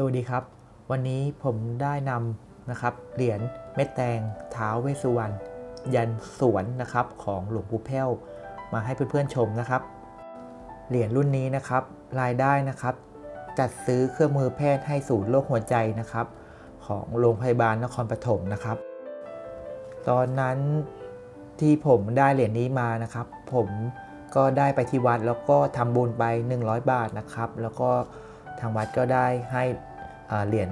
สวัสดีครับ วันนี้ผมได้นำนะครับเหรียญเม็ดแตงท้าวเวสุวรรณยันสวนนะครับของหลวงปู่แพ้วมาให้เพื่อนๆชมนะครับ เหรียญรุ่นนี้นะครับรายได้นะครับ จัดซื้อเครื่องมือแพทย์ให้ศูนย์โรคหัวใจนะครับ ของโรงพยาบาลนครปฐมนะครับ ตอนนั้นที่ผมได้เหรียญนี้มานะครับ ผมก็ได้ไปที่วัดแล้วก็ทำบุญไป 100 บาทนะครับ แล้วก็ทางวัดก็ได้ให้ เหรียญ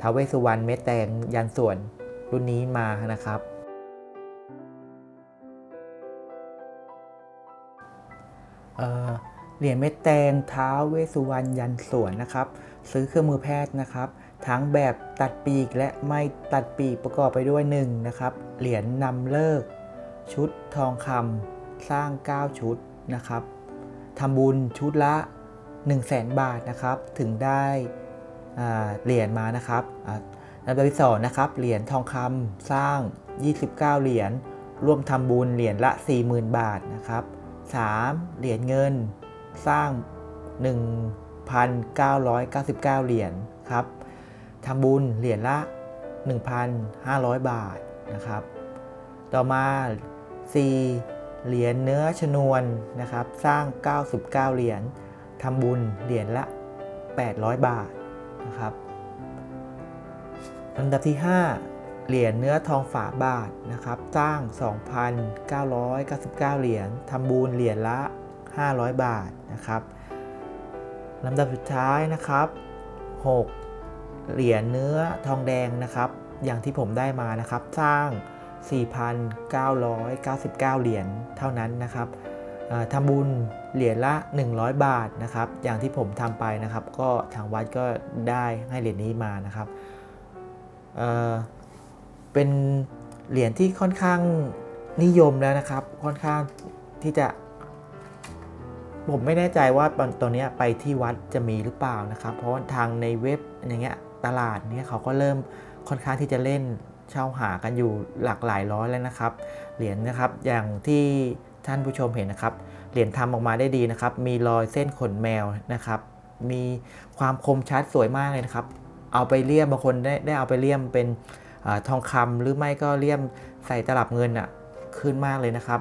ท้าวเวสุวรรณเม็ดแตงยันส่วนรุ่นนี้มานะครับ เหรียญเม็ดแตงท้าเวสุวรรณยันสวนนะครับ ซื้อเครื่องมือแพทย์นะครับ ทั้งแบบตัดปีกและไม่ตัดปีกประกอบไปด้วย1นะครับ เหรียญนำเลิก ชุดทองคำสร้าง 9 ชุดนะครับทำบุญชุดละ 1 0 0 0 0แบาทนะครับ ถึงได้ เหรียญมานะครับลำดับที่สองนะครับเหรียญทองคำสร้าง 29 เหรียญร่วมทำบุญเหรียญละ 40,000 บาทนะครับ 3. เหรียญเงินสร้าง 1,999 เหรียญครับทำบุญเหรียญละ 1,500 บาทนะครับ ต่อมา 4. เหรียญเนื้อชนวนนะครับ สร้าง 99 เหรียญทำบุญเหรียญละ 800 บาท นะครับลำดับที่ 5 เหรียญเนื้อทองฝาบาทนะครับ สร้าง 2,999 เหรียญทำบุญเหรียญละ 500 บาทนะครับลำดับสุดท้ายนะครับ 6 เหรียญเนื้อทองแดงนะครับ อย่างที่ผมได้มานะครับ สร้าง 4,999 เหรียญเท่านั้นนะครับ ทำบุญเหรียญละ 100 บาทนะครับ อย่างที่ผมทำไปนะครับ ก็ทางวัดก็ได้ให้เหรียญนี้มานะครับเเป็นเหรียญที่ค่อนข้างนิยมแล้วนะครับ ค่อนข้างที่จะ ผมไม่แน่ใจว่าตอนนี้ไปที่วัดจะมีหรือเปล่านะครับ เพราะว่าทางในเว็บอย่างเงี้ยตลาดเนี่ยเขาก็เริ่มค่อนข้างที่จะเล่นเช่าหากันอยู่หลากหลายร้อยแล้วนะครับ เหรียญนะครับ อย่างที่ ท่านผู้ชมเห็นนะครับ เหรียญทำออกมาได้ดีนะครับ มีรอยเส้นขนแมวนะครับ มีความคมชัดสวยมากเลยนะครับ เอาไปเลี่ยมบางคนได้ได้เอาไปเลี่ยมเป็นอทองคำหรือไม่ก็เลี่ยมใส่ตลับเงินอะขึ้นมากเลยนะครับ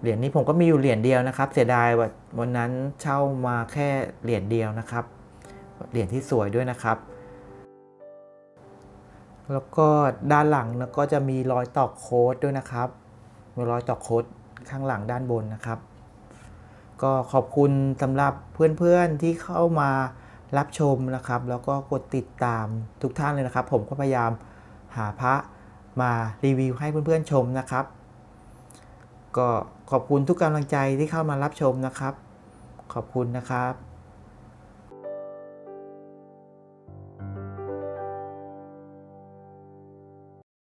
เหรียญนี้ผมก็มีอยู่เหรียญเดียวนะครับ เสียดายว่าวันนั้นเช่ามาแค่เหรียญเดียวนะครับ เหรียญที่สวยด้วยนะครับ แล้วก็ด้านหลังก็จะมีรอยตอกโค้ดด้วยนะครับมีรอยตอกโค้ด ข้างหลังด้านบนนะครับ ก็ขอบคุณสำหรับเพื่อนๆที่เข้ามารับชมนะครับ แล้วก็กดติดตามทุกท่านเลยนะครับ ผมก็พยายามหาพระมารีวิวให้เพื่อนๆชมนะครับ ก็ขอบคุณทุกกำลังใจที่เข้ามารับชมนะครับ ขอบคุณนะครับ